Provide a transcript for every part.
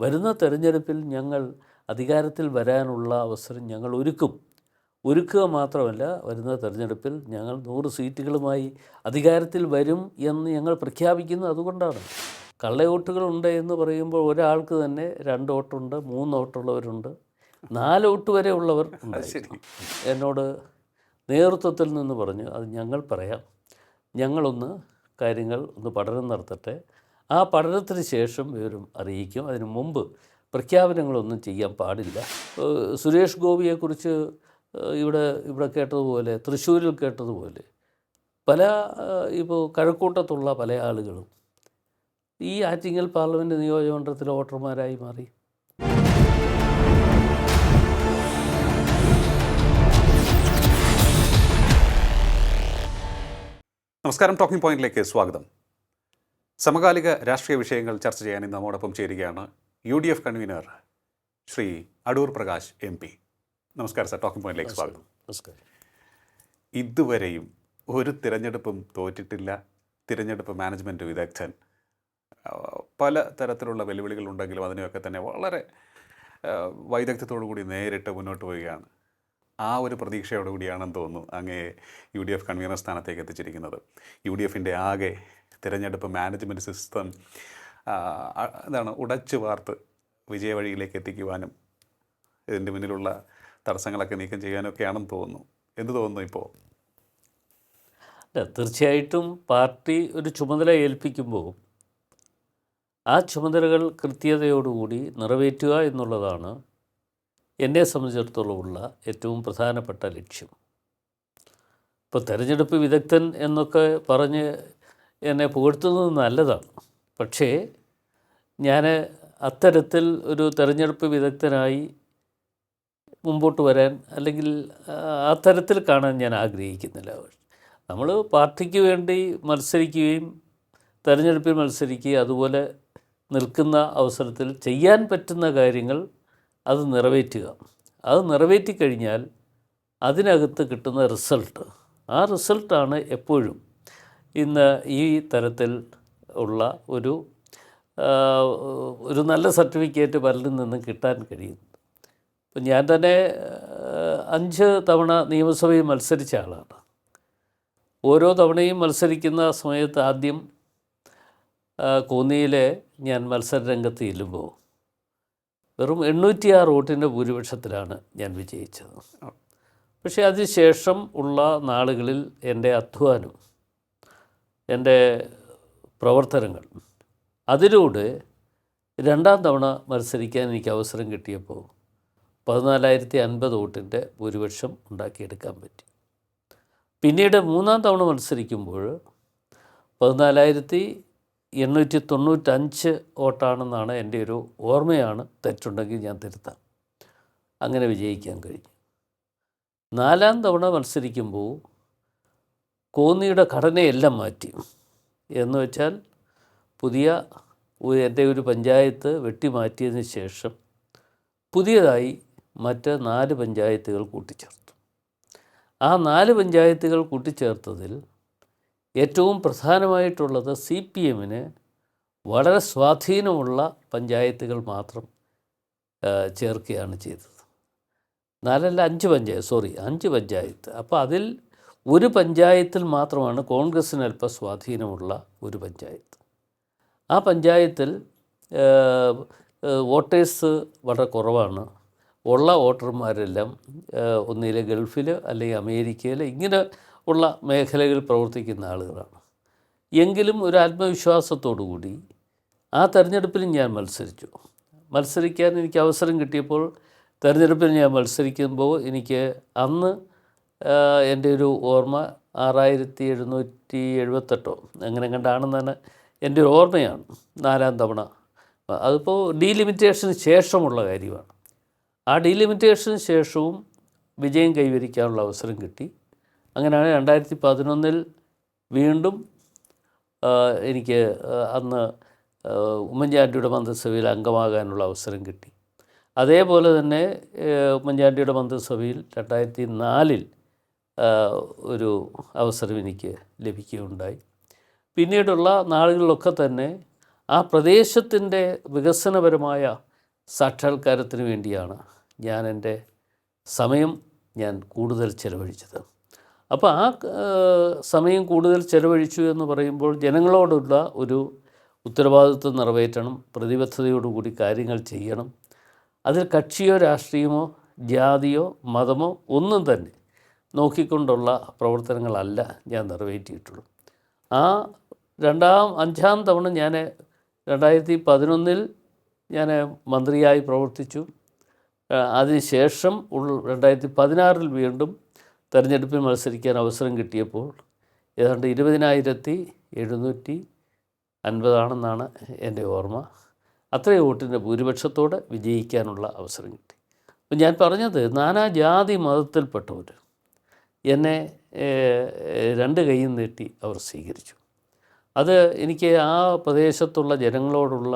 വരുന്ന തെരഞ്ഞെടുപ്പിൽ ഞങ്ങൾ അധികാരത്തിൽ വരാനുള്ള അവസരം ഞങ്ങൾ ഒരുക്കും. ഒരുക്കുക മാത്രമല്ല വരുന്ന തെരഞ്ഞെടുപ്പിൽ ഞങ്ങൾ നൂറ് സീറ്റുകളുമായി അധികാരത്തിൽ വരും എന്ന് ഞങ്ങൾ പ്രഖ്യാപിക്കുന്നത് അതുകൊണ്ടാണ്. കള്ളയോട്ടുകളുണ്ട് എന്ന് പറയുമ്പോൾ ഒരാൾക്ക് തന്നെ രണ്ട് വോട്ടുണ്ട് മൂന്ന് വോട്ടുള്ളവരുണ്ട് നാല് വോട്ട് വരെ ഉള്ളവർ ഉണ്ട് എന്നോട് നേതൃത്വത്തിൽ നിന്ന് പറഞ്ഞു അത് ഞങ്ങൾ പറയാം. ഞങ്ങളൊന്ന് കാര്യങ്ങൾ ഒന്ന് പഠനം നടത്തട്ടെ. ആ പഠനത്തിന് ശേഷം വിവരം അറിയിക്കും. അതിനു മുമ്പ് പ്രഖ്യാപനങ്ങളൊന്നും ചെയ്യാൻ പാടില്ല. സുരേഷ് ഗോപിയെക്കുറിച്ച് ഇവിടെ ഇവിടെ കേട്ടതുപോലെ തൃശ്ശൂരിൽ കേട്ടതുപോലെ പല ഇപ്പോൾ കഴക്കൂട്ടത്തുള്ള പല ആളുകളും ഈ ആറ്റിങ്ങൽ പാർലമെന്റ് നിയോജകമണ്ഡലത്തിലെ വോട്ടർമാരായി മാറി. നമസ്കാരം. ടോക്കിംഗ് പോയിന്റിലേക്ക് സ്വാഗതം. സമകാലിക രാഷ്ട്രീയ വിഷയങ്ങൾ ചർച്ച ചെയ്യാൻ ഇന്ന് നമ്മോടൊപ്പം ചേരുകയാണ് U D F convener Shri Adoor Prakash M P. നമസ്കാരം സാർ ടോക്കിംഗ് പോയിന്റിലേക്ക് സ്വാഗതം. നമസ്കാരം. ഇതുവരെയും ഒരു തിരഞ്ഞെടുപ്പും തോറ്റിട്ടില്ല. തിരഞ്ഞെടുപ്പ് മാനേജ്മെന്റ് വിദഗ്ധൻ പല തരത്തിലുള്ള വെല്ലുവിളികൾ ഉണ്ടെങ്കിലും അതിനെയൊക്കെ തന്നെ വളരെ വൈദഗ്ധ്യത്തോടു കൂടി നേരിട്ട് മുന്നോട്ട് പോവുകയാണ്. ആ ഒരു പ്രതീക്ഷയോടുകൂടിയാണെന്ന് തോന്നുന്നു അങ്ങേ യു ഡി എഫ് കൺവീനർ സ്ഥാനത്തേക്ക് എത്തിച്ചിരിക്കുന്നത്. യു ഡി എഫിന്റെ ആകെ തിരഞ്ഞെടുപ്പ് മാനേജ്മെന്റ് സിസ്റ്റം എന്താണ് ഉടച്ചു വാർത്ത് വിജയവഴിയിലേക്ക് എത്തിക്കുവാനും ഇതിന്റെ മുന്നിലുള്ള തടസ്സങ്ങളൊക്കെ നീക്കം ചെയ്യാനൊക്കെയാണെന്ന് തോന്നുന്നു. എന്ത് തോന്നുന്നു ഇപ്പോൾ അല്ല തീർച്ചയായിട്ടും പാർട്ടി ഒരു ചുമതല ഏൽപ്പിക്കുമ്പോൾ ആ ചുമതലകൾ കൃത്യതയോടുകൂടി നിറവേറ്റുക എന്നുള്ളതാണ് എന്നെ സംബന്ധിച്ചിടത്തോളമുള്ള ഏറ്റവും പ്രധാനപ്പെട്ട ലക്ഷ്യം. ഇപ്പോൾ തെരഞ്ഞെടുപ്പ് വിദഗ്ധൻ എന്നൊക്കെ പറഞ്ഞ് എന്നെ പുകഴ്ത്തുന്നത് നല്ലതാണ്. പക്ഷേ ഞാൻ അത്തരത്തിൽ ഒരു തെരഞ്ഞെടുപ്പ് വിദഗ്ധനായി മുമ്പോട്ട് വരാൻ അല്ലെങ്കിൽ അത്തരത്തിൽ കാണാൻ ഞാൻ ആഗ്രഹിക്കുന്നില്ല. നമ്മൾ പാർട്ടിക്ക് വേണ്ടി മത്സരിക്കുകയും തെരഞ്ഞെടുപ്പിൽ മത്സരിക്കുകയും അതുപോലെ നിൽക്കുന്ന അവസരത്തിൽ ചെയ്യാൻ പറ്റുന്ന കാര്യങ്ങൾ അത് നിറവേറ്റുക. അത് നിറവേറ്റിക്കഴിഞ്ഞാൽ അതിനകത്ത് കിട്ടുന്ന റിസൾട്ട്. ആ റിസൾട്ടാണ് എപ്പോഴും ഇന്ന് ഈ തരത്തിൽ ഉള്ള ഒരു ഒരു നല്ല സർട്ടിഫിക്കറ്റ് പലരിൽ നിന്നും കിട്ടാൻ കഴിയും ഇപ്പം ഞാൻ തന്നെ അഞ്ച് തവണ നിയമസഭയിൽ മത്സരിച്ച ആളാണ്. ഓരോ തവണയും മത്സരിക്കുന്ന സമയത്ത് ആദ്യം കോന്നിയിലെ ഞാൻ മത്സര രംഗത്ത് ചെല്ലുമ്പോൾ വെറും എണ്ണൂറ്റിയാറ് വോട്ടിന്റെ ഭൂരിപക്ഷത്തിലാണ് ഞാൻ വിജയിച്ചത്. പക്ഷേ അതിനുശേഷം ഉള്ള നാളുകളിൽ എന്റെ അധ്വാനം എന്റെ പ്രവർത്തനങ്ങൾ. അതിലൂടെ രണ്ടാം തവണ മത്സരിക്കാൻ എനിക്ക് അവസരം കിട്ടിയപ്പോൾ പതിനാലായിരത്തി അൻപത് വോട്ടിന്റെ ഭൂരിപക്ഷം ഉണ്ടാക്കിയെടുക്കാൻ പറ്റി. പിന്നീട് മൂന്നാം തവണ മത്സരിക്കുമ്പോൾ പതിനാലായിരത്തി എണ്ണൂറ്റി തൊണ്ണൂറ്റഞ്ച് വോട്ടാണെന്നാണ് എന്റെ ഒരു ഓർമ്മയാണ്. തെറ്റുണ്ടെങ്കിൽ ഞാൻ തിരുത്താം. അങ്ങനെ വിജയിക്കാൻ കഴിഞ്ഞു. നാലാം തവണ മത്സരിക്കുമ്പോൾ കോന്നിയുടെ ഘടനയെല്ലാം മാറ്റി. എന്ന് വെച്ചാൽ പുതിയ എന്റെ ഒരു പഞ്ചായത്ത് വെട്ടിമാറ്റിയതിന് ശേഷം പുതിയതായി മറ്റ് നാല് പഞ്ചായത്തുകൾ കൂട്ടിച്ചേർത്തു. ആ നാല് പഞ്ചായത്തുകൾ കൂട്ടിച്ചേർത്തതിൽ ഏറ്റവും പ്രധാനമായിട്ടുള്ളത് സി പി എമ്മിന് വളരെ സ്വാധീനമുള്ള പഞ്ചായത്തുകൾ മാത്രം ചേർക്കുകയാണ് ചെയ്തത്. നാലല്ല അഞ്ച് പഞ്ചായത്ത് സോറി അഞ്ച് പഞ്ചായത്ത്. അപ്പോൾ അതിൽ ഒരു പഞ്ചായത്തിൽ മാത്രമാണ് കോൺഗ്രസ്സിന് അല്പ സ്വാധീനമുള്ള ഒരു പഞ്ചായത്ത്. ആ പഞ്ചായത്തിൽ വോട്ടേഴ്സ് വളരെ കുറവാണ്. ഉള്ള വോട്ടർമാരെല്ലാം ഒന്നിലെ ഗൾഫിൽ അല്ലെങ്കിൽ അമേരിക്കയിൽ ഇങ്ങനെ ഉള്ള മേഖലകളിൽ പ്രവർത്തിക്കുന്ന ആളുകളാണ്. എങ്കിലും ഒരു ആത്മവിശ്വാസത്തോടു കൂടി ആ തെരഞ്ഞെടുപ്പിൽ ഞാൻ മത്സരിച്ചു. മത്സരിക്കാൻ എനിക്ക് അവസരം കിട്ടിയപ്പോൾ തെരഞ്ഞെടുപ്പിൽ ഞാൻ മത്സരിക്കുമ്പോൾ എനിക്ക് അന്ന് എന്റെ ഒരു ഓർമ്മ ആറായിരത്തി എഴുന്നൂറ്റി എഴുപത്തെട്ടോ അങ്ങനെ തന്നെ എന്റെ ഒരു ഓർമ്മയാണ് നാലാം തവണ. അതിപ്പോൾ ഡീലിമിറ്റേഷന് ശേഷമുള്ള കാര്യമാണ്. ആ ഡീലിമിറ്റേഷന് ശേഷവും വിജയം കൈവരിക്കാനുള്ള അവസരം കിട്ടി. അങ്ങനെയാണ് രണ്ടായിരത്തി പതിനൊന്നിൽ വീണ്ടും എനിക്ക് അന്ന് ഉമ്മൻചാണ്ടിയുടെ മന്ത്രിസഭയിൽ അംഗമാകാനുള്ള അവസരം കിട്ടി. അതേപോലെ തന്നെ ഉമ്മൻചാണ്ടിയുടെ മന്ത്രിസഭയിൽ രണ്ടായിരത്തി നാലിൽ ഒരു അവസരം എനിക്ക് ലഭിക്കുകയുണ്ടായി. പിന്നീടുള്ള നാളുകളിലൊക്കെ തന്നെ ആ പ്രദേശത്തിന്റെ വികസനപരമായ സാക്ഷാത്കാരത്തിന് വേണ്ടിയാണ് ഞാൻ എന്റെ സമയം ഞാൻ കൂടുതൽ ചെലവഴിച്ചത്. അപ്പോൾ ആ സമയം കൂടുതൽ ചെലവഴിച്ചു എന്ന് പറയുമ്പോൾ ജനങ്ങളോടുള്ള ഒരു ഉത്തരവാദിത്വം നിറവേറ്റണം പ്രതിബദ്ധതയോടുകൂടി കാര്യങ്ങൾ ചെയ്യണം. അതിൽ കക്ഷിയോ രാഷ്ട്രീയമോ ജാതിയോ മതമോ ഒന്നും തന്നെ നോക്കിക്കൊണ്ടുള്ള പ്രവർത്തനങ്ങളല്ല ഞാൻ നിറവേറ്റിയിട്ടുള്ളൂ. ആ രണ്ടാം അഞ്ചാം തവണ ഞാൻ രണ്ടായിരത്തി പതിനൊന്നിൽ ഞാൻ മന്ത്രിയായി പ്രവർത്തിച്ചു. അതിനുശേഷം ഉള്ള രണ്ടായിരത്തി പതിനാറിൽ വീണ്ടും തെരഞ്ഞെടുപ്പിൽ മത്സരിക്കാൻ അവസരം കിട്ടിയപ്പോൾ ഏതാണ്ട് ഇരുപതിനായിരത്തി എഴുന്നൂറ്റി അൻപതാണെന്നാണ് എന്റെ ഓർമ്മ. അത്രയും വോട്ടിന്റെ ഭൂരിപക്ഷത്തോടെ വിജയിക്കാനുള്ള അവസരം കിട്ടി. അപ്പം ഞാൻ പറഞ്ഞത് നാനാ ജാതി മതത്തിൽപ്പെട്ടവർ എന്നെ രണ്ട് കൈയും നീട്ടി അവർ സ്വീകരിച്ചു. അത് എനിക്ക് ആ പ്രദേശത്തുള്ള ജനങ്ങളോടുള്ള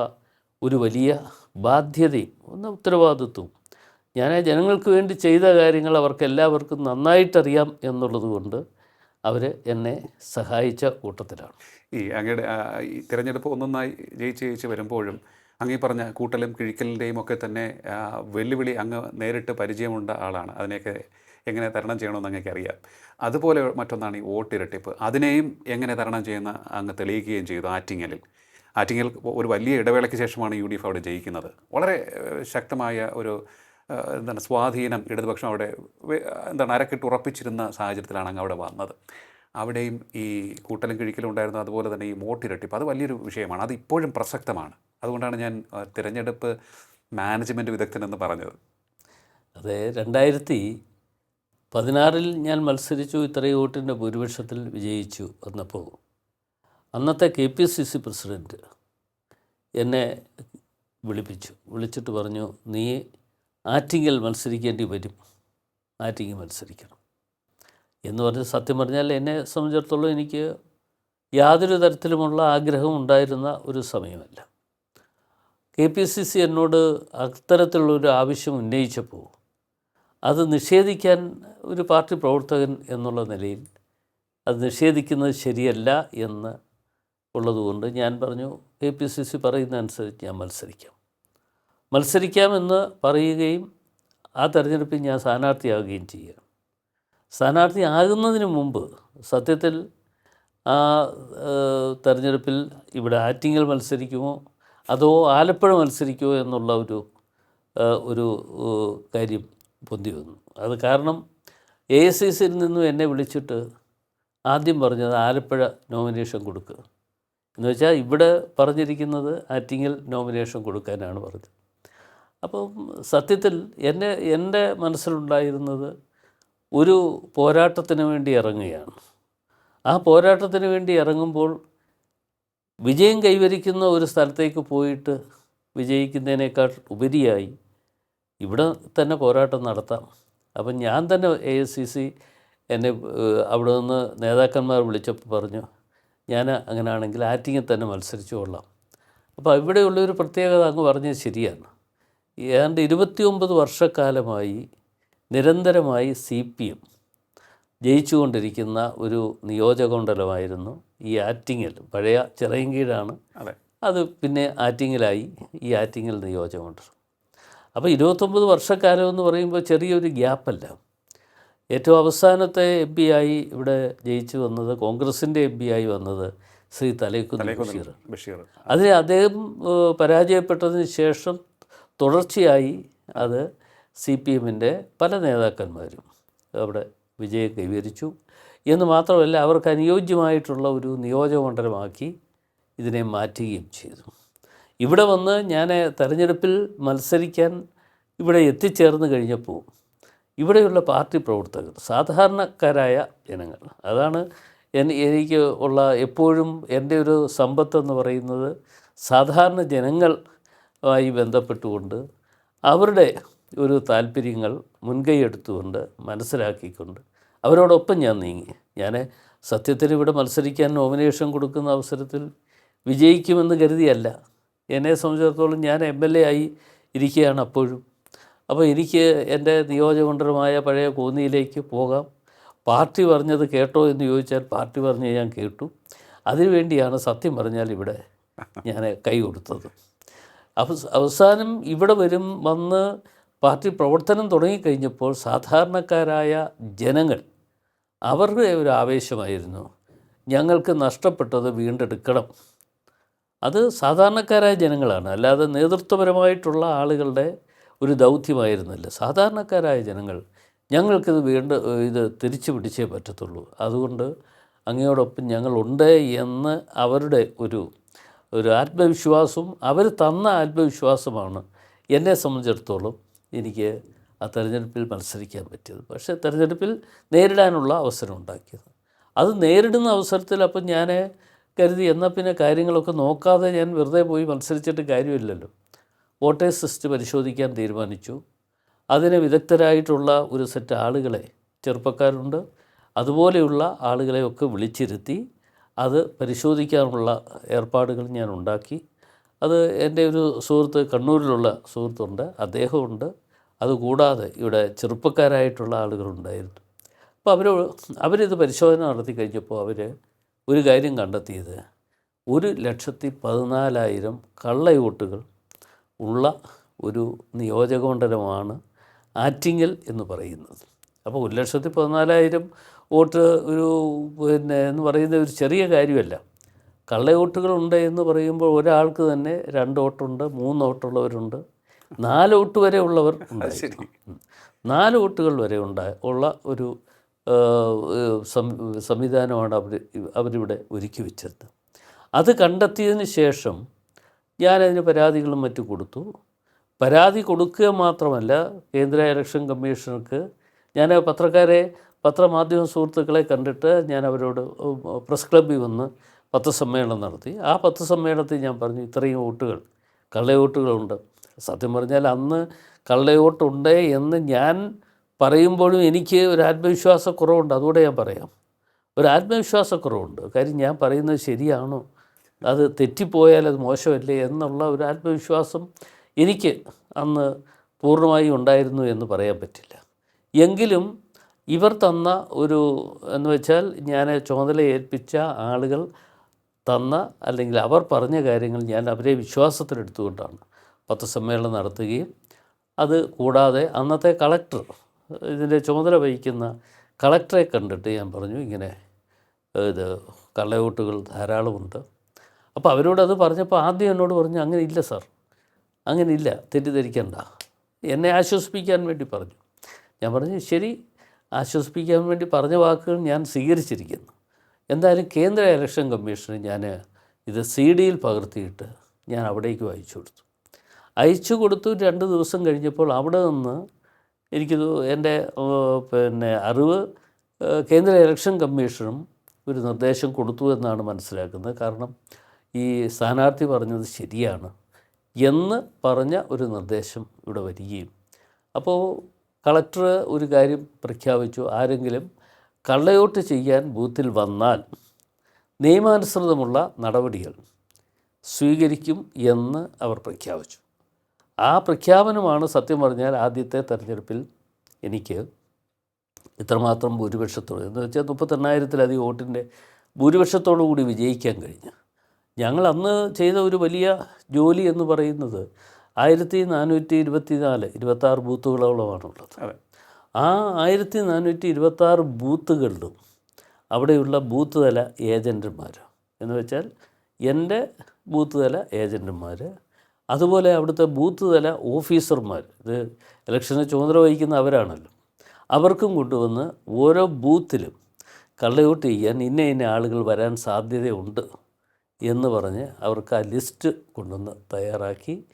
ഒരു വലിയ ബാധ്യതയും ഒന്ന് ഉത്തരവാദിത്വവും. ഞാൻ ആ ജനങ്ങൾക്ക് വേണ്ടി ചെയ്ത കാര്യങ്ങൾ അവർക്ക് എല്ലാവർക്കും നന്നായിട്ടറിയാം എന്നുള്ളത് കൊണ്ട് അവർ എന്നെ സഹായിച്ച കൂട്ടത്തിലാണ്. ഈ അങ്ങയുടെ ഈ തിരഞ്ഞെടുപ്പ് ഒന്നൊന്നായി ജയിച്ച് ജയിച്ച് വരുമ്പോഴും അങ്ങീ പറഞ്ഞ കൂട്ടലും കിഴിക്കലിന്റെയും ഒക്കെ തന്നെ വെല്ലുവിളി അങ്ങ് നേരിട്ട് പരിചയമുണ്ട ആളാണ്. അതിനെയൊക്കെ എങ്ങനെ തരണം ചെയ്യണമെന്ന് അങ്ങേക്ക് അറിയാം. അതുപോലെ മറ്റൊന്നാണ് ഈ വോട്ടിരട്ടിപ്പ്. അതിനെയും എങ്ങനെ തരണം ചെയ്യുന്ന അങ്ങ് തെളിയിക്കുകയും ചെയ്തു ആറ്റിങ്ങലിൽ. ആറ്റിങ്ങൽ ഒരു വലിയ ഇടവേളയ്ക്ക് ശേഷമാണ് യു ഡി എഫ് അവിടെ ജയിക്കുന്നത്. വളരെ ശക്തമായ ഒരു എന്താണ് സ്വാധീനം ഇടതുപക്ഷം അവിടെ എന്താണ് അരക്കിട്ട് ഉറപ്പിച്ചിരുന്ന സാഹചര്യത്തിലാണ് അങ്ങ് അവിടെ വന്നത്. അവിടെയും ഈ കൂട്ടലും കിഴിക്കലും ഉണ്ടായിരുന്നു. അതുപോലെ തന്നെ ഈ വോട്ടിരട്ടിപ്പ്. അത് വലിയൊരു വിഷയമാണ്. അത് ഇപ്പോഴും പ്രസക്തമാണ്. അതുകൊണ്ടാണ് ഞാൻ തിരഞ്ഞെടുപ്പ് മാനേജ്മെന്റ് വിദഗ്ധനെന്ന് പറഞ്ഞത്. അത് രണ്ടായിരത്തി പതിനാറിൽ ഞാൻ മത്സരിച്ചു ഇത്രയും വോട്ടിന്റെ ഭൂരിപക്ഷത്തിൽ വിജയിച്ചു എന്നപ്പോൾ അന്നത്തെ K P C C president എന്നെ വിളിപ്പിച്ചു. വിളിച്ചിട്ട് പറഞ്ഞു നീ ആറ്റിങ്ങൽ മത്സരിക്കേണ്ടി വരും. ആറ്റിങ്ങൽ മത്സരിക്കണം. എന്ന് പറഞ്ഞ് സത്യം പറഞ്ഞാൽ എന്നെ സംബന്ധിച്ചിടത്തോളം എനിക്ക് യാതൊരു തരത്തിലുമുള്ള ആഗ്രഹം ഉണ്ടായിരുന്ന ഒരു സമയമല്ല. കെ പി സി സി എന്നോട് അത്തരത്തിലുള്ളൊരു ആവശ്യം ഉന്നയിച്ചപ്പോൾ അത് നിഷേധിക്കാൻ ഒരു പാർട്ടി പ്രവർത്തകൻ എന്നുള്ള നിലയിൽ അത് നിഷേധിക്കുന്നത് ശരിയല്ല എന്ന് ഉള്ളതുകൊണ്ട് ഞാൻ പറഞ്ഞു കെ പി സി സി പറയുന്ന അനുസരിച്ച് ഞാൻ മത്സരിക്കാം. മത്സരിക്കാമെന്ന് പറയുകയും ആ തെരഞ്ഞെടുപ്പിൽ ഞാൻ സ്ഥാനാർത്ഥിയാവുകയും ചെയ്യുക സ്ഥാനാർത്ഥി ആകുന്നതിന് മുമ്പ് സത്യത്തിൽ ആ തെരഞ്ഞെടുപ്പിൽ ഇവിടെ ആറ്റിങ്ങൽ മത്സരിക്കുമോ അതോ ആലപ്പുഴ മത്സരിക്കുമോ എന്നുള്ള ഒരു ഒരു കാര്യം പൊന്തി വന്നു. അത് കാരണം എ എസ് സി സിയിൽ നിന്നും എന്നെ വിളിച്ചിട്ട് ആദ്യം പറഞ്ഞത് ആലപ്പുഴ നോമിനേഷൻ കൊടുക്കുക എന്ന് വെച്ചാൽ ഇവിടെ പറഞ്ഞിരിക്കുന്നത് ആറ്റിങ്ങിൽ നോമിനേഷൻ കൊടുക്കാനാണ് പറഞ്ഞത്. അപ്പം സത്യത്തിൽ എന്നെ എന്റെ മനസ്സിലുണ്ടായിരുന്നത് ഒരു പോരാട്ടത്തിന് വേണ്ടി ഇറങ്ങുകയാണ്. ആ പോരാട്ടത്തിന് വേണ്ടി ഇറങ്ങുമ്പോൾ വിജയം കൈവരിക്കുന്ന ഒരു സ്ഥലത്തേക്ക് പോയിട്ട് വിജയിക്കുന്നതിനേക്കാൾ ഉപരിയായി ഇവിടെ തന്നെ പോരാട്ടം നടത്താം. അപ്പം ഞാൻ തന്നെ എ എസ് സി സി എന്നെ അവിടെ നിന്ന് നേതാക്കന്മാർ വിളിച്ചപ്പോൾ പറഞ്ഞു ഞാൻ അങ്ങനെയാണെങ്കിൽ ആറ്റിങ്ങിൽ തന്നെ മത്സരിച്ചു കൊള്ളാം. അപ്പോൾ ഇവിടെയുള്ളൊരു പ്രത്യേകത അങ്ങ് പറഞ്ഞത് ശരിയാണ്. ഏതാണ്ട് ഇരുപത്തിയൊമ്പത് വർഷക്കാലമായി നിരന്തരമായി സി പി എം ജയിച്ചുകൊണ്ടിരിക്കുന്ന ഒരു നിയോജകമണ്ഡലമായിരുന്നു ഈ ആറ്റിങ്ങൽ. പഴയ ചിറയൻകീഴാണ് അതെ. അത് പിന്നെ ആറ്റിങ്ങലായി ഈ ആറ്റിങ്ങൽ നിയോജകമണ്ഡലം. അപ്പോൾ ഇരുപത്തൊമ്പത് വർഷക്കാലം എന്ന് പറയുമ്പോൾ ചെറിയൊരു ഗ്യാപ്പല്ല. ഏറ്റവും അവസാനത്തെ എം പി ആയി ഇവിടെ ജയിച്ചു വന്നത് കോൺഗ്രസിന്റെ എം പി ആയി വന്നത് ശ്രീ തലേക്കുന്ന് ബഷീർ. ബഷീർ. അതിന് അദ്ദേഹം പരാജയപ്പെട്ടതിന് ശേഷം തുടർച്ചയായി അത് സി പി എമ്മിന്റെ പല നേതാക്കന്മാരും അവിടെ വിജയം കൈവരിച്ചു. എന്ന് മാത്രമല്ല അവർക്ക് അനുയോജ്യമായിട്ടുള്ള ഒരു നിയോജകമണ്ഡലമാക്കി ഇതിനെ മാറ്റുകയും ചെയ്തു. ഇവിടെ വന്ന് ഞാൻ തെരഞ്ഞെടുപ്പിൽ മത്സരിക്കാൻ ഇവിടെ എത്തിച്ചേർന്ന് കഴിഞ്ഞപ്പോൾ ഇവിടെയുള്ള പാർട്ടി പ്രവർത്തകർ സാധാരണക്കാരായ ജനങ്ങൾ അതാണ് എനിക്ക് ഉള്ള എപ്പോഴും എന്റെ ഒരു സമ്പത്തെന്ന് പറയുന്നത് സാധാരണ ജനങ്ങൾ ആയി ബന്ധപ്പെട്ടുകൊണ്ട് അവരുടെ ഒരു താല്പര്യങ്ങൾ മുൻകൈ എടുത്തുകൊണ്ട് മനസ്സിലാക്കിക്കൊണ്ട് അവരോടൊപ്പം ഞാൻ നീങ്ങി. ഞാൻ സത്യത്തിൽ ഇവിടെ മത്സരിക്കാൻ നോമിനേഷൻ കൊടുക്കുന്ന അവസരത്തിൽ വിജയിക്കുമെന്ന് കരുതിയല്ല. എന്നെ സംബന്ധിച്ചിടത്തോളം ഞാൻ എം എൽ എ ആയി ഇരിക്കുകയാണ് അപ്പോഴും. അപ്പോൾ എനിക്ക് എന്റെ നിയോജകമണ്ഡലമായ പഴയ കോന്നിയിലേക്ക് പോകാം. പാർട്ടി പറഞ്ഞത് കേട്ടോ എന്ന് ചോദിച്ചാൽ പാർട്ടി പറഞ്ഞ് ഞാൻ കേട്ടു. അതിനുവേണ്ടിയാണ് സത്യം പറഞ്ഞാൽ ഇവിടെ ഞാൻ കൈ കൊടുത്തത്. അവസ് അവസാനം ഇവിടെ വരും വന്ന് പാർട്ടി പ്രവർത്തനം തുടങ്ങിക്കഴിഞ്ഞപ്പോൾ സാധാരണക്കാരായ ജനങ്ങൾ അവരുടെ ഒരു ആവേശമായിരുന്നു. ഞങ്ങൾക്ക് നഷ്ടപ്പെട്ടത് വീണ്ടെടുക്കണം. അത് സാധാരണക്കാരായ ജനങ്ങളാണ്. അല്ലാതെ നേതൃത്വപരമായിട്ടുള്ള ആളുകളുടെ ഒരു ദൗത്യമായിരുന്നില്ല. സാധാരണക്കാരായ ജനങ്ങൾ ഞങ്ങൾക്കിത് വീണ്ട ഇത് തിരിച്ചു പിടിച്ചേ പറ്റത്തുള്ളൂ. അതുകൊണ്ട് അങ്ങയോടൊപ്പം ഞങ്ങളുണ്ട് എന്ന് അവരുടെ ഒരു ഒരു ആത്മവിശ്വാസവും അവർ തന്ന ആത്മവിശ്വാസമാണ് എന്നെ സംബന്ധിച്ചിടത്തോളം എനിക്ക് ആ തെരഞ്ഞെടുപ്പിൽ മത്സരിക്കാൻ പറ്റിയത്. പക്ഷേ തെരഞ്ഞെടുപ്പിൽ നേരിടാനുള്ള അവസരം ഉണ്ടാക്കിയത്. അത് നേരിടുന്ന അവസരത്തിൽ അപ്പം ഞാൻ കരുതി എന്നാൽ പിന്നെ കാര്യങ്ങളൊക്കെ നോക്കാതെ ഞാൻ വെറുതെ പോയി മത്സരിച്ചിട്ട് കാര്യമില്ലല്ലോ. വോട്ടേഴ്സ് ലിസ്റ്റ് പരിശോധിക്കാൻ തീരുമാനിച്ചു. അതിന് വിദഗ്ധരായിട്ടുള്ള ഒരു സെറ്റ് ആളുകളെ ചെറുപ്പക്കാരുണ്ട്. അതുപോലെയുള്ള ആളുകളെയൊക്കെ വിളിച്ചിരുത്തി അത് പരിശോധിക്കാനുള്ള ഏർപ്പാടുകൾ ഞാൻ ഉണ്ടാക്കി. അത് എന്റെ ഒരു സുഹൃത്ത് കണ്ണൂരിലുള്ള സുഹൃത്തുണ്ട് അദ്ദേഹമുണ്ട് അതുകൂടാതെ ഇവിടെ ചെറുപ്പക്കാരായിട്ടുള്ള ആളുകളുണ്ടായിരുന്നു. അപ്പോൾ അവർ അവരിത് പരിശോധന നടത്തി കഴിഞ്ഞപ്പോൾ അവർ ഒരു കാര്യം കണ്ടെത്തിയത് ഒരു ലക്ഷത്തി പതിനാലായിരം കള്ളയോട്ടുകൾ ഉള്ള ഒരു നിയോജകമണ്ഡലമാണ് ആറ്റിങ്ങൽ എന്ന് പറയുന്നത്. അപ്പോൾ ഒരു ലക്ഷത്തി പതിനാലായിരം വോട്ട് ഒരു പിന്നെ എന്ന് പറയുന്ന ഒരു ചെറിയ കാര്യമല്ല. കള്ളയോട്ടുകളുണ്ട് എന്ന് പറയുമ്പോൾ ഒരാൾക്ക് തന്നെ രണ്ട് വോട്ടുണ്ട് മൂന്ന് വോട്ടുള്ളവരുണ്ട് നാല് വോട്ട് വരെ ഉള്ളവർ ഉണ്ട് നാല് വോട്ടുകൾ വരെ ഉണ്ടായ ഉള്ള ഒരു സംവിധാനമാണ് അവർ അവരിവിടെ ഒരുക്കി വെച്ചത്. അത് കണ്ടെത്തിയതിന് ശേഷം ഞാനതിന് പരാതികളും മറ്റു കൊടുത്തു. പരാതി കൊടുക്കുക മാത്രമല്ല കേന്ദ്ര ഇലക്ഷൻ കമ്മീഷണർക്ക് ഞാൻ പത്രക്കാരെ പത്രമാധ്യമ സുഹൃത്തുക്കളെ കണ്ടിട്ട് ഞാൻ അവരോട് പ്രസ് ക്ലബ്ബിൽ വന്ന് പത്രസമ്മേളനം നടത്തി. ആ പത്രസമ്മേളനത്തിൽ ഞാൻ പറഞ്ഞു ഇത്രയും വോട്ടുകൾ കള്ളവോട്ടുകളുണ്ട്. സത്യം പറഞ്ഞാൽ അന്ന് കള്ളവോട്ടുണ്ട് എന്ന് ഞാൻ പറയുമ്പോഴും എനിക്ക് ഒരു ആത്മവിശ്വാസക്കുറവുണ്ട്. അതുകൂടെ ഞാൻ പറയാം. ഒരു ആത്മവിശ്വാസക്കുറവുണ്ട്. കാര്യം ഞാൻ പറയുന്നത് ശരിയാണോ? അത് തെറ്റിപ്പോയാൽ അത് മോശമല്ലേ എന്നുള്ള ഒരു ആത്മവിശ്വാസം എനിക്ക് അന്ന് പൂർണമായി ഉണ്ടായിരുന്നു എന്ന് പറയാൻ പറ്റില്ല. എങ്കിലും ഇവർ തന്ന ഒരു എന്ന് വെച്ചാൽ ഞാൻ ചുമതല ഏൽപ്പിച്ച ആളുകൾ തന്ന അല്ലെങ്കിൽ അവർ പറഞ്ഞ കാര്യങ്ങൾ ഞാൻ അവരെ വിശ്വാസത്തിലെടുത്തുകൊണ്ടാണ് പത്രസമ്മേളനം നടത്തുകയും അത് കൂടാതെ അന്നത്തെ കളക്ടർ ഇതിന്റെ ചുമതല വഹിക്കുന്ന കളക്ടറെ കണ്ടിട്ട് ഞാൻ പറഞ്ഞു ഇങ്ങനെ ഇത് കള്ളയോട്ടുകൾ ധാരാളമുണ്ട്. അപ്പോൾ അവരോട് അത് പറഞ്ഞപ്പോൾ ആദ്യം എന്നോട് പറഞ്ഞു അങ്ങനെ ഇല്ല സാർ അങ്ങനെ ഇല്ല തെറ്റിദ്ധരിക്കണ്ട. എന്നെ ആശ്വസിപ്പിക്കാൻ വേണ്ടി പറഞ്ഞു. ഞാൻ പറഞ്ഞു ശരി ആശ്വസിപ്പിക്കാൻ വേണ്ടി പറഞ്ഞ വാക്കുകൾ ഞാൻ സ്വീകരിച്ചിരിക്കുന്നു. എന്തായാലും കേന്ദ്ര ഇലക്ഷൻ കമ്മീഷന് ഞാൻ ഇത് സി ഡിയിൽ പകർത്തിയിട്ട് ഞാൻ അവിടേക്ക് അയച്ചു കൊടുത്തു. അയച്ചു കൊടുത്തു രണ്ട് ദിവസം കഴിഞ്ഞപ്പോൾ അവിടെ നിന്ന് എനിക്ക് എന്റെ പിന്നെ അറിവ് കേന്ദ്ര ഇലക്ഷൻ കമ്മീഷനും ഒരു നിർദ്ദേശം കൊടുത്തു എന്നാണ് മനസ്സിലാക്കുന്നത്. കാരണം ഈ സ്ഥാനാർത്ഥി പറഞ്ഞത് ശരിയാണ് എന്ന് പറഞ്ഞ ഒരു നിർദ്ദേശം ഇവിടെ വരികയും. അപ്പോൾ കളക്ടർ ഒരു കാര്യം പ്രഖ്യാപിച്ചു. ആരെങ്കിലും കള്ളയോട്ട് ചെയ്യാൻ ബൂത്തിൽ വന്നാൽ നിയമാനുസൃതമുള്ള നടപടികൾ സ്വീകരിക്കും എന്ന് അവർ പ്രഖ്യാപിച്ചു. ആ പ്രഖ്യാപനമാണ് സത്യം പറഞ്ഞാൽ ആദ്യത്തെ തെരഞ്ഞെടുപ്പിൽ എനിക്ക് ഇത്രമാത്രം ഭൂരിപക്ഷത്തോട്. എന്ന് വെച്ചാൽ മുപ്പത്തെണ്ണായിരത്തിലധികം വോട്ടിന്റെ ഭൂരിപക്ഷത്തോടു കൂടി വിജയിക്കാൻ കഴിഞ്ഞു. ഞങ്ങൾ അന്ന് ചെയ്ത ഒരു വലിയ ജോലി എന്ന് പറയുന്നത് ആയിരത്തി നാനൂറ്റി ഇരുപത്തി നാല് ഇരുപത്താറ് ബൂത്തുകളോളമാണുള്ളത്. ആ ആയിരത്തി നാനൂറ്റി ഇരുപത്താറ് ബൂത്തുകളിലും അവിടെയുള്ള ബൂത്ത് തല ഏജന്റുമാർ എന്ന് വെച്ചാൽ എന്റെ ബൂത്ത് തല ഏജന്റുമാർ അതുപോലെ അവിടുത്തെ ബൂത്ത് തല ഓഫീസർമാർ. ഇത് ഇലക്ഷന് ചുമതല വഹിക്കുന്ന അവരാണല്ലോ. അവർക്കും കൊണ്ടുവന്ന് ഓരോ ബൂത്തിലും കള്ളയോട്ട് ചെയ്യാൻ ഇന്ന ഇന്ന ആളുകൾ വരാൻ സാധ്യതയുണ്ട് എന്ന് പറഞ്ഞ് അവർക്ക് ആ ലിസ്റ്റ് കൊണ്ടുവന്ന് തയ്യാറാക്കി.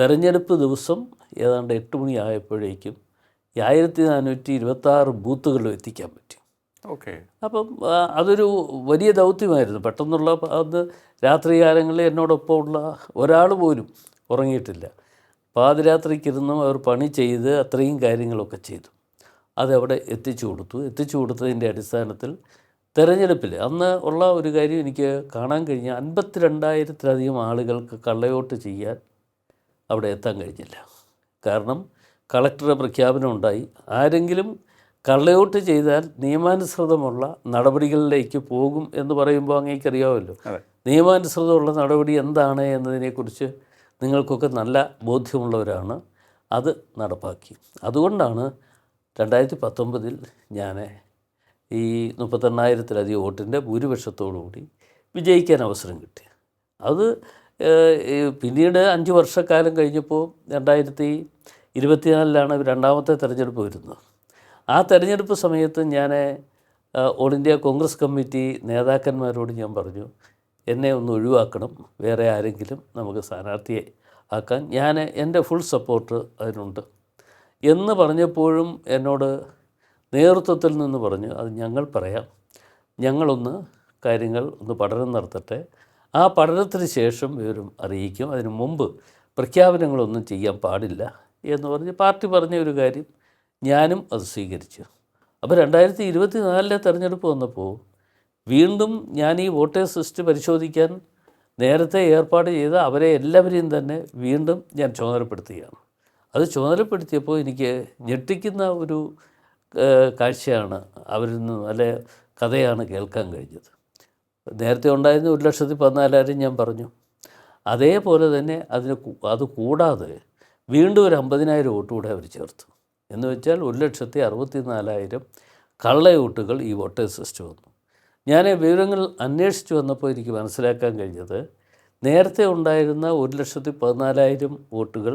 തെരഞ്ഞെടുപ്പ് ദിവസം ഏതാണ്ട് എട്ട് മണി ആയപ്പോഴേക്കും ആയിരത്തി നാനൂറ്റി ഇരുപത്താറ് ബൂത്തുകളിലും എത്തിക്കാൻ പറ്റി. ഓക്കെ. അപ്പം അതൊരു വലിയ ദൗത്യമായിരുന്നു. പെട്ടെന്നുള്ള അത് രാത്രികാലങ്ങളിൽ എന്നോടൊപ്പം ഉള്ള ഒരാൾ പോലും ഉറങ്ങിയിട്ടില്ല. പാതിരാത്രിക്കിരുന്നും അവർ പണി ചെയ്ത് അത്രയും കാര്യങ്ങളൊക്കെ ചെയ്തു. അതവിടെ എത്തിച്ചു കൊടുത്തു. എത്തിച്ചു കൊടുത്തതിന്റെ അടിസ്ഥാനത്തിൽ തെരഞ്ഞെടുപ്പിൽ അന്ന് ഉള്ള ഒരു കാര്യം എനിക്ക് കാണാൻ കഴിഞ്ഞ അൻപത്തിരണ്ടായിരത്തിലധികം ആളുകൾക്ക് കള്ളയോട്ട് ചെയ്യാൻ അവിടെ എത്താൻ കഴിഞ്ഞില്ല. കാരണം കളക്ടറുടെ പ്രഖ്യാപനം ഉണ്ടായി. ആരെങ്കിലും കള്ളയോട്ട് ചെയ്താൽ നിയമാനുസൃതമുള്ള നടപടികളിലേക്ക് പോകും എന്ന് പറയുമ്പോൾ അങ്ങേക്കറിയാമല്ലോ. നിയമാനുസൃതമുള്ള നടപടി എന്താണ് എന്നതിനെക്കുറിച്ച് നിങ്ങൾക്കൊക്കെ നല്ല ബോധ്യമുള്ളവരാണ് അത് നടപ്പാക്കി. അതുകൊണ്ടാണ് രണ്ടായിരത്തി പത്തൊമ്പതിൽ ഞാൻ ഈ മുപ്പത്തെണ്ണായിരത്തിലധികം വോട്ടിന്റെ ഭൂരിപക്ഷത്തോടുകൂടി വിജയിക്കാൻ അവസരം കിട്ടി അത് പിന്നീട് അഞ്ച് വർഷക്കാലം കഴിഞ്ഞപ്പോൾ രണ്ടായിരത്തി ഇരുപത്തിനാലിലാണ് രണ്ടാമത്തെ തെരഞ്ഞെടുപ്പ് വരുന്നത്. ആ തെരഞ്ഞെടുപ്പ് സമയത്ത് ഞാൻ ഓൾ ഇന്ത്യ കോൺഗ്രസ് കമ്മിറ്റി നേതാക്കന്മാരോട് ഞാൻ പറഞ്ഞു എന്നെ ഒന്ന് ഒഴിവാക്കണം. വേറെ ആരെങ്കിലും നമുക്ക് സ്ഥാനാർത്ഥിയെ ആക്കാൻ. ഞാൻ എന്റെ ഫുൾ സപ്പോർട്ട് അതിനുണ്ട്. എന്ന് പറഞ്ഞപ്പോഴും എന്നോട് നേതൃത്വത്തിൽ നിന്ന് പറഞ്ഞു അത് ഞങ്ങൾ പറയാം. ഞങ്ങളൊന്ന് കാര്യങ്ങൾ ഒന്ന് പഠനം നടത്തട്ടെ. ആ പഠനത്തിന് ശേഷം വിവരം അറിയിക്കും. അതിന് മുമ്പ് പ്രഖ്യാപനങ്ങളൊന്നും ചെയ്യാൻ പാടില്ല. എന്ന് പറഞ്ഞ് പാർട്ടി പറഞ്ഞ ഒരു കാര്യം ഞാനും അത് സ്വീകരിച്ചു. അപ്പോൾ രണ്ടായിരത്തി ഇരുപത്തി നാലിലെ തെരഞ്ഞെടുപ്പ് വന്നപ്പോൾ വീണ്ടും ഞാൻ ഈ വോട്ടേഴ്സ് ലിസ്റ്റ് പരിശോധിക്കാൻ നേരത്തെ ഏർപ്പാട് ചെയ്ത അവരെ എല്ലാവരെയും തന്നെ വീണ്ടും ഞാൻ ചുമതലപ്പെടുത്തുകയാണ്. അത് ചുമതലപ്പെടുത്തിയപ്പോൾ എനിക്ക് ഞെട്ടിക്കുന്ന ഒരു കാഴ്ചയാണ് അവരിൽ നിന്ന് അല്ലെ കഥയാണ് കേൾക്കാൻ കഴിഞ്ഞത്. നേരത്തെ ഉണ്ടായിരുന്ന ഒരു ലക്ഷത്തി പതിനാലായിരം ഞാൻ പറഞ്ഞു. അതേപോലെ തന്നെ അതിന് അത് കൂടാതെ വീണ്ടും ഒരു അമ്പതിനായിരം വോട്ട് കൂടെ അവർ ചേർത്തു. എന്ന് വെച്ചാൽ ഒരു ലക്ഷത്തി അറുപത്തി നാലായിരം കള്ളയോട്ടുകൾ ഈ വോട്ടേഴ്സ് ലിസ്റ്റ് വന്നു. ഞാൻ വിവരങ്ങൾ അന്വേഷിച്ചു വന്നപ്പോൾ എനിക്ക് മനസ്സിലാക്കാൻ കഴിഞ്ഞത് നേരത്തെ ഉണ്ടായിരുന്ന ഒരു ലക്ഷത്തി പതിനാലായിരം വോട്ടുകൾ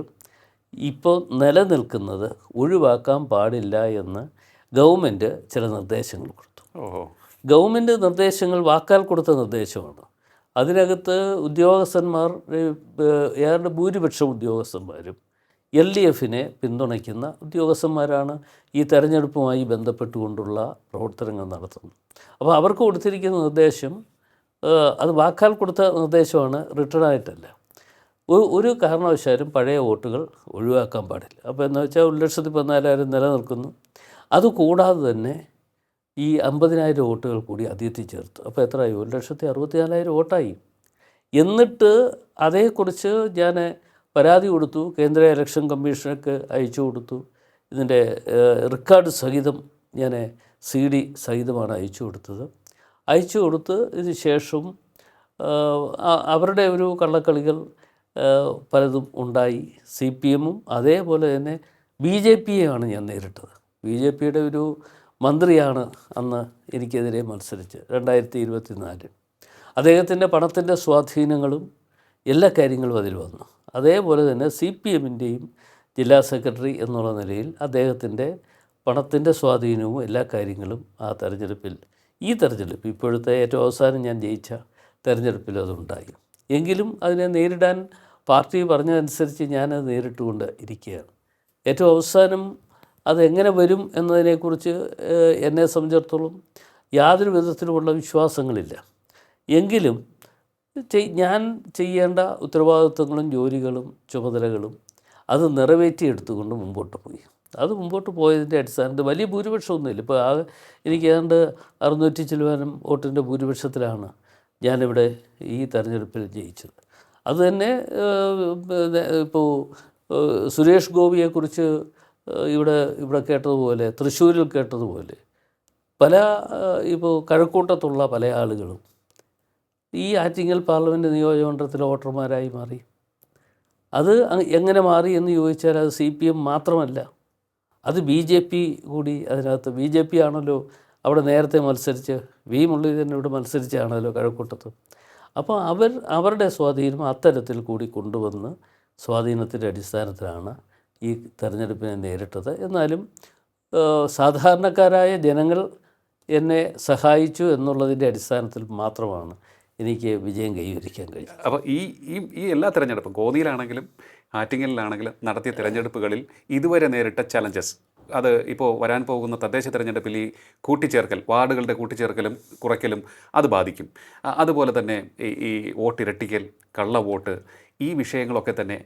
ഇപ്പോൾ നിലനിൽക്കുന്നത് ഒഴിവാക്കാൻ പാടില്ല എന്ന് ഗവൺമെന്റ് ചില നിർദ്ദേശങ്ങൾ കൊടുത്തു. ഗവൺമെന്റ് നിർദ്ദേശങ്ങൾ വാക്കാൽ കൊടുത്ത നിർദ്ദേശമാണ്. അതിനകത്ത് ഉദ്യോഗസ്ഥന്മാർ ഏറെ ഏതാണ്ട് ഭൂരിപക്ഷം ഉദ്യോഗസ്ഥന്മാരും എൽ ഡി എഫിനെ പിന്തുണയ്ക്കുന്ന ഉദ്യോഗസ്ഥന്മാരാണ് ഈ തെരഞ്ഞെടുപ്പുമായി ബന്ധപ്പെട്ടുകൊണ്ടുള്ള പ്രവർത്തനങ്ങൾ നടത്തുന്നത്. അപ്പോൾ അവർക്ക് കൊടുത്തിരിക്കുന്ന നിർദ്ദേശം അത് വാക്കാൽ കൊടുത്ത നിർദ്ദേശമാണ് റിട്ടേൺ ആയിട്ടല്ല. ഒരു ഒരു കാരണവശാലും പഴയ വോട്ടുകൾ ഒഴിവാക്കാൻ പാടില്ല. അപ്പോൾ എന്ന് വെച്ചാൽ ഒരു ലക്ഷത്തി പതിനാലായിരം നിലനിൽക്കുന്നു. അതുകൂടാതെ തന്നെ ഈ അമ്പതിനായിരം വോട്ടുകൾ കൂടി അതിർത്തി ചേർത്തു അപ്പോൾ എത്രയായി? ഒരു ലക്ഷത്തി അറുപത്തിനാലായിരം വോട്ടായി. എന്നിട്ട് അതേക്കുറിച്ച് ഞാൻ പരാതി കൊടുത്തു. കേന്ദ്ര ഇലക്ഷൻ കമ്മീഷനൊക്കെ അയച്ചു കൊടുത്തു. ഇതിന്റെ റെക്കോർഡ് സഹിതം ഞാൻ സി ഡി സഹിതമാണ് അയച്ചു കൊടുത്തത്. അയച്ചു കൊടുത്ത് ഇതിന് ശേഷം അവരുടെ ഒരു കള്ളക്കളികൾ പലതും ഉണ്ടായി. സി പി എമ്മും അതേപോലെ തന്നെ ബി ജെ പിയെയാണ് ഞാൻ നേരിട്ടത്. ബി ജെ പിയുടെ ഒരു മന്ത്രിയാണ് അന്ന് എനിക്കെതിരെ മത്സരിച്ച് രണ്ടായിരത്തി ഇരുപത്തി നാല് അദ്ദേഹത്തിന്റെ പണത്തിന്റെ സ്വാധീനങ്ങളും എല്ലാ കാര്യങ്ങളും അതിൽ വന്നു. അതേപോലെ തന്നെ സി പി എമ്മിന്റെയും ജില്ലാ സെക്രട്ടറി എന്നുള്ള നിലയിൽ അദ്ദേഹത്തിന്റെ പണത്തിന്റെ സ്വാധീനവും എല്ലാ കാര്യങ്ങളും ആ തെരഞ്ഞെടുപ്പിൽ ഈ തെരഞ്ഞെടുപ്പ് ഇപ്പോഴത്തെ ഏറ്റവും അവസാനം ഞാൻ ജയിച്ച തെരഞ്ഞെടുപ്പിൽ അതുണ്ടായി. എങ്കിലും അതിനെ നേരിടാൻ പാർട്ടി പറഞ്ഞതനുസരിച്ച് ഞാനത് നേരിട്ടുകൊണ്ട് ഇരിക്കുകയാണ്. ഏറ്റവും അവസാനം അതെങ്ങനെ വരും എന്നതിനെക്കുറിച്ച് എന്നെ സംബന്ധിച്ചിടത്തോളം യാതൊരു വിധത്തിലുമുള്ള വിശ്വാസങ്ങളില്ല. എങ്കിലും ഞാൻ ചെയ്യേണ്ട ഉത്തരവാദിത്വങ്ങളും ജോലികളും ചുമതലകളും അത് നിറവേറ്റിയെടുത്തുകൊണ്ട് മുമ്പോട്ട് പോയി. അത് മുമ്പോട്ട് പോയതിന്റെ അടിസ്ഥാനത്തിൽ വലിയ ഭൂരിപക്ഷമൊന്നുമില്ല. ഇപ്പോൾ ആ എനിക്ക് ഏതാണ്ട് അറുന്നൂറ്റി ചിലവാനും വോട്ടിന്റെ ഭൂരിപക്ഷത്തിലാണ് ഞാനിവിടെ ഈ തെരഞ്ഞെടുപ്പിൽ ജയിച്ചത്. അതുതന്നെ ഇപ്പോൾ സുരേഷ് ഗോപിയെക്കുറിച്ച് ഇവിടെ ഇവിടെ കേട്ടതുപോലെ തൃശ്ശൂരിൽ കേട്ടതുപോലെ പല ഇപ്പോൾ കഴക്കൂട്ടത്തുള്ള പല ആളുകളും ഈ ആറ്റിങ്ങൽ പാർലമെന്റ് നിയോജകമണ്ഡലത്തിലെ വോട്ടർമാരായി മാറി. അത് എങ്ങനെ മാറി എന്ന് ചോദിച്ചാൽ അത് സി പി എം മാത്രമല്ല. അത് ബി ജെ പി കൂടി അതിനകത്ത് ബി ജെ പി ആണല്ലോ അവിടെ നേരത്തെ മത്സരിച്ച് വി മുരളീധരൻ ഇവിടെ മത്സരിച്ചാണല്ലോ കഴക്കൂട്ടത്ത്. അപ്പോൾ അവർ അവരുടെ സ്വാധീനം അത്തരത്തിൽ കൂടി കൊണ്ടുവന്ന് സ്വാധീനത്തിന്റെ അടിസ്ഥാനത്തിലാണ് ഈ തെരഞ്ഞെടുപ്പിനെ നേരിട്ടത്. എന്നാലും സാധാരണക്കാരായ ജനങ്ങൾ എന്നെ സഹായിച്ചു എന്നുള്ളതിന്റെ അടിസ്ഥാനത്തിൽ മാത്രമാണ് എനിക്ക് വിജയം കൈവരിക്കാൻ കഴിയും. അപ്പോൾ ഈ ഈ ഈ എല്ലാ തിരഞ്ഞെടുപ്പും ഗോതിയിലാണെങ്കിലും ആറ്റിങ്ങലിലാണെങ്കിലും നടത്തിയ തിരഞ്ഞെടുപ്പുകളിൽ ഇതുവരെ നേരിട്ട ചലഞ്ചസ് അത് ഇപ്പോൾ വരാൻ പോകുന്ന തദ്ദേശ തിരഞ്ഞെടുപ്പിൽ ഈ കൂട്ടിച്ചേർക്കൽ വാർഡുകളുടെ കൂട്ടിച്ചേർക്കലും കുറയ്ക്കലും അത് ബാധിക്കും. അതുപോലെ തന്നെ ഈ ഈ വോട്ടിരട്ടിക്കൽ കള്ള വോട്ട് ഈ വിഷയങ്ങളൊക്കെ തന്നെ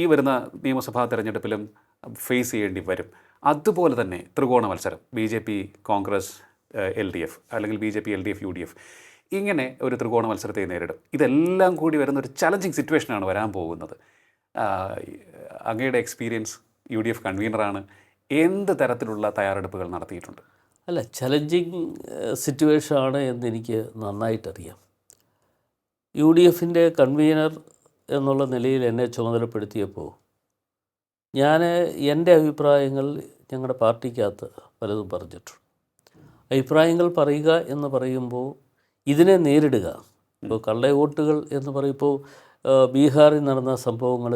ഈ വരുന്ന നിയമസഭാ തിരഞ്ഞെടുപ്പിലും ഫേസ് ചെയ്യേണ്ടി വരും. അതുപോലെ തന്നെ ത്രികോണ മത്സരം B Congress L D F അല്ലെങ്കിൽ B J P L D F U D F. ഇങ്ങനെ ഒരു ത്രികോണ മത്സരത്തെ നേരിടും. ഇതെല്ലാം കൂടി വരുന്ന ഒരു ചലഞ്ചിങ് സിറ്റുവേഷനാണ് വരാൻ പോകുന്നത്. അങ്ങയുടെ എക്സ്പീരിയൻസ് യു ഡി എഫ് കൺവീനറാണ് എന്ത് തരത്തിലുള്ള തയ്യാറെടുപ്പുകൾ നടത്തിയിട്ടുണ്ട്? അല്ല ചലഞ്ചിങ് സിറ്റുവേഷൻ ആണ് എന്ന് എനിക്ക് നന്നായിട്ടറിയാം. യു ഡി എഫിന്റെ കൺവീനർ എന്നുള്ള നിലയിൽ എന്നെ ചുമതലപ്പെടുത്തിയപ്പോൾ ഞാൻ എന്റെ അഭിപ്രായങ്ങൾ ഞങ്ങളുടെ പാർട്ടിക്കകത്ത് പലതും പറഞ്ഞിട്ടുണ്ട്. അഭിപ്രായങ്ങൾ പറയുക എന്ന് പറയുമ്പോൾ ഇതിനെ നേരിടുക. ഇപ്പോൾ കള്ളവോട്ടുകൾ എന്ന് പറയുമ്പോൾ ബീഹാറിൽ നടന്ന സംഭവങ്ങൾ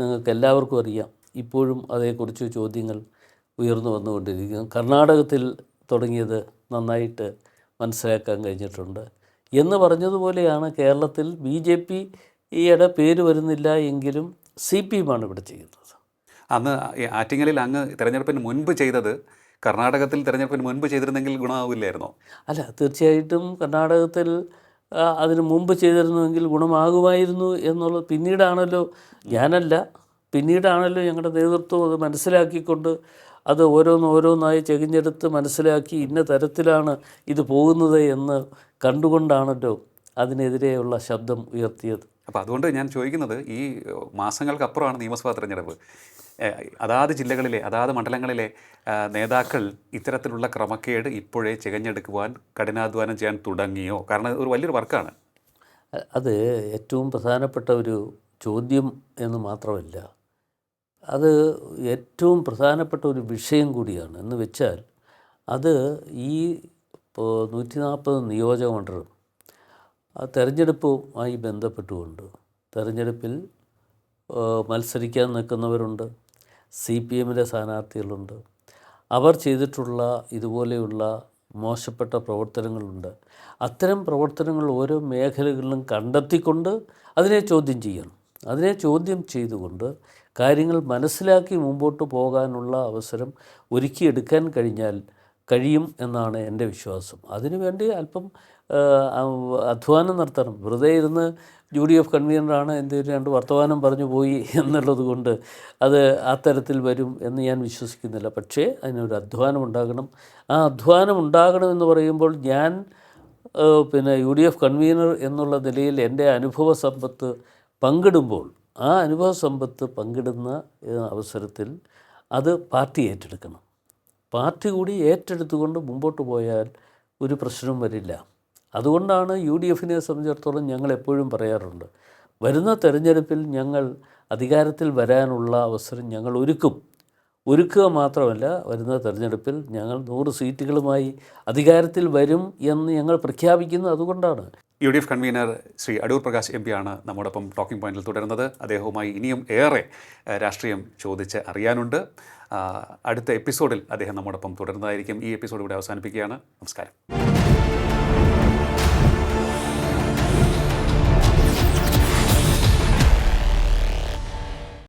നിങ്ങൾക്ക് എല്ലാവർക്കും അറിയാം. ഇപ്പോഴും അതേക്കുറിച്ച് ചോദ്യങ്ങൾ ഉയർന്നു വന്നുകൊണ്ടിരിക്കുന്നു. കർണാടകത്തിൽ തുടങ്ങിയത് നന്നായിട്ട് മനസ്സിലാക്കാൻ കഴിഞ്ഞിട്ടുണ്ട്. എന്ന് പറഞ്ഞതുപോലെയാണ് കേരളത്തിൽ ബി ജെ പി ഈയിടെ പേര് വരുന്നില്ല എങ്കിലും സി പി എമ്മാണ് ഇവിടെ ചെയ്യുന്നത്. അന്ന് ആറ്റിങ്ങലിൽ അങ്ങ് തിരഞ്ഞെടുപ്പിന് മുൻപ് ചെയ്തത് കർണാടകത്തിൽ തിരഞ്ഞെടുപ്പിന് മുൻപ് ചെയ്തിരുന്നെങ്കിൽ ഗുണമാവില്ലായിരുന്നോ? അല്ല തീർച്ചയായിട്ടും കർണാടകത്തിൽ അതിന് മുമ്പ് ചെയ്തിരുന്നുവെങ്കിൽ ഗുണമാകുമായിരുന്നു എന്നുള്ളത് പിന്നീടാണല്ലോ ഞാനല്ല. പിന്നീടാണല്ലോ ഞങ്ങളുടെ നേതൃത്വം അത് മനസ്സിലാക്കിക്കൊണ്ട് അത് ഓരോന്ന് ഓരോന്നായി ചെകിഞ്ഞെടുത്ത് മനസ്സിലാക്കി ഇന്ന തരത്തിലാണ് ഇത് പോകുന്നത് എന്ന് കണ്ടുകൊണ്ടാണല്ലോ അതിനെതിരെയുള്ള ശബ്ദം ഉയർത്തിയത്. അപ്പോൾ അതുകൊണ്ട് ഞാൻ ചോദിക്കുന്നത് ഈ മാസങ്ങൾക്കപ്പുറമാണ് നിയമസഭാ തെരഞ്ഞെടുപ്പ്. അതാത് ജില്ലകളിലെ അതാത് മണ്ഡലങ്ങളിലെ നേതാക്കൾ ഇത്തരത്തിലുള്ള ക്രമക്കേട് ഇപ്പോഴേ ചികഞ്ഞെടുക്കുവാൻ കഠിനാധ്വാനം ചെയ്യാൻ തുടങ്ങിയോ? കാരണം ഒരു വലിയൊരു വർക്കാണ്. അത് ഏറ്റവും പ്രധാനപ്പെട്ട ഒരു ചോദ്യം എന്ന് മാത്രമല്ല അത് ഏറ്റവും പ്രധാനപ്പെട്ട ഒരു വിഷയം കൂടിയാണ്. എന്ന് വെച്ചാൽ അത് ഈ നൂറ്റി നാൽപ്പത് നിയോജക മണ്ഡലം തെരഞ്ഞെടുപ്പുമായി ബന്ധപ്പെട്ടുകൊണ്ട് തെരഞ്ഞെടുപ്പിൽ മത്സരിക്കാൻ നിൽക്കുന്നവരുണ്ട്. സി പി എമ്മിന്റെ സ്ഥാനാർത്ഥികളുണ്ട്. അവർ ചെയ്തിട്ടുള്ള ഇതുപോലെയുള്ള മോശപ്പെട്ട പ്രവർത്തനങ്ങളുണ്ട്. അത്തരം പ്രവർത്തനങ്ങൾ ഓരോ മേഖലകളിലും കണ്ടെത്തിക്കൊണ്ട് അതിനെ ചോദ്യം ചെയ്യണം. അതിനെ ചോദ്യം ചെയ്തുകൊണ്ട് കാര്യങ്ങൾ മനസ്സിലാക്കി മുമ്പോട്ട് പോകാനുള്ള അവസരം ഒരുക്കിയെടുക്കാൻ കഴിഞ്ഞാൽ കഴിയും എന്നാണ് എന്റെ വിശ്വാസം. അതിനുവേണ്ടി അല്പം അധ്വാനം നടത്തണം വെറുതെ ഇരുന്ന് യു ഡി എഫ് കൺവീനറാണ് എന്തെങ്കിലും രണ്ട് വർത്തമാനം പറഞ്ഞു പോയി എന്നുള്ളത് കൊണ്ട് അത് ആ തരത്തിൽ വരും എന്ന് ഞാൻ വിശ്വസിക്കുന്നില്ല. പക്ഷേ അതിനൊരു അധ്വാനം ഉണ്ടാകണം. ആ അധ്വാനം ഉണ്ടാകണം എന്ന് പറയുമ്പോൾ ഞാൻ പിന്നെ യു ഡി എഫ് കൺവീനർ എന്നുള്ള നിലയിൽ എന്റെ അനുഭവ സമ്പത്ത് പങ്കിടുമ്പോൾ ആ അനുഭവ സമ്പത്ത് പങ്കിടുന്ന അവസരത്തിൽ അത് പാർട്ടി ഏറ്റെടുക്കണം. പാർട്ടി കൂടി ഏറ്റെടുത്തുകൊണ്ട് മുമ്പോട്ട് പോയാൽ ഒരു പ്രശ്നവും വരില്ല. അതുകൊണ്ടാണ് യു ഡി എഫിനെ സംബന്ധിച്ചിടത്തോളം ഞങ്ങൾ എപ്പോഴും പറയാറുണ്ട് വരുന്ന തെരഞ്ഞെടുപ്പിൽ ഞങ്ങൾ അധികാരത്തിൽ വരാനുള്ള അവസരം ഞങ്ങൾ ഒരുക്കും. ഒരുക്കുക മാത്രമല്ല വരുന്ന തെരഞ്ഞെടുപ്പിൽ ഞങ്ങൾ നൂറ് സീറ്റുകളുമായി അധികാരത്തിൽ വരും എന്ന് ഞങ്ങൾ പ്രഖ്യാപിക്കുന്നത് അതുകൊണ്ടാണ്. U D F convener Shri Adoor Prakash M ആണ് നമ്മോടൊപ്പം ടോക്കിംഗ് പോയിന്റിൽ തുടരുന്നത്. അദ്ദേഹവുമായി ഇനിയും ഏറെ രാഷ്ട്രീയം ചോദിച്ച് അറിയാനുണ്ട്. അടുത്ത എപ്പിസോഡിൽ അദ്ദേഹം നമ്മോടൊപ്പം തുടരുന്നതായിരിക്കും. ഈ എപ്പിസോഡ് ഇവിടെ അവസാനിപ്പിക്കുകയാണ്. നമസ്കാരം.